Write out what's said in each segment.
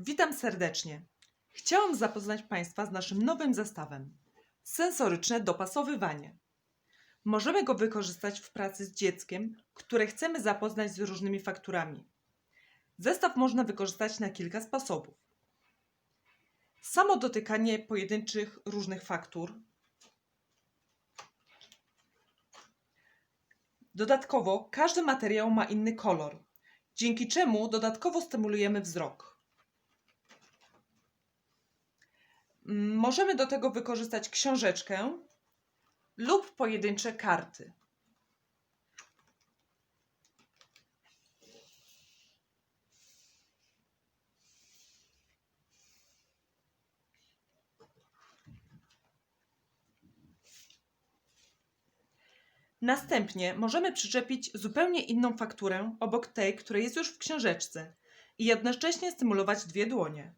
Witam serdecznie. Chciałam zapoznać Państwa z naszym nowym zestawem. Sensoryczne dopasowywanie. Możemy go wykorzystać w pracy z dzieckiem, które chcemy zapoznać z różnymi fakturami. Zestaw można wykorzystać na kilka sposobów. Samo dotykanie pojedynczych różnych faktur. Dodatkowo każdy materiał ma inny kolor, dzięki czemu dodatkowo stymulujemy wzrok. Możemy do tego wykorzystać książeczkę lub pojedyncze karty. Następnie możemy przyczepić zupełnie inną fakturę obok tej, która jest już w książeczce i jednocześnie stymulować dwie dłonie.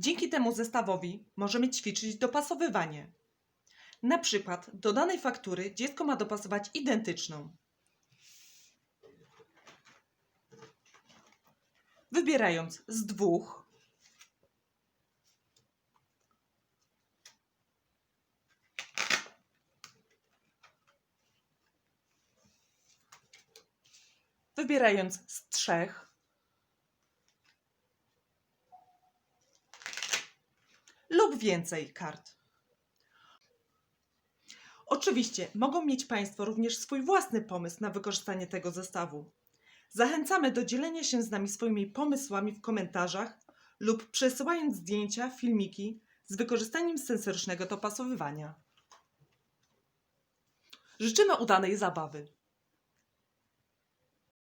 Dzięki temu zestawowi możemy ćwiczyć dopasowywanie. Na przykład do danej faktury dziecko ma dopasować identyczną. Wybierając z dwóch wybierając z trzech lub więcej kart. Oczywiście mogą mieć Państwo również swój własny pomysł na wykorzystanie tego zestawu. Zachęcamy do dzielenia się z nami swoimi pomysłami w komentarzach lub przesyłając zdjęcia, filmiki z wykorzystaniem sensorycznego dopasowywania. Życzymy udanej zabawy.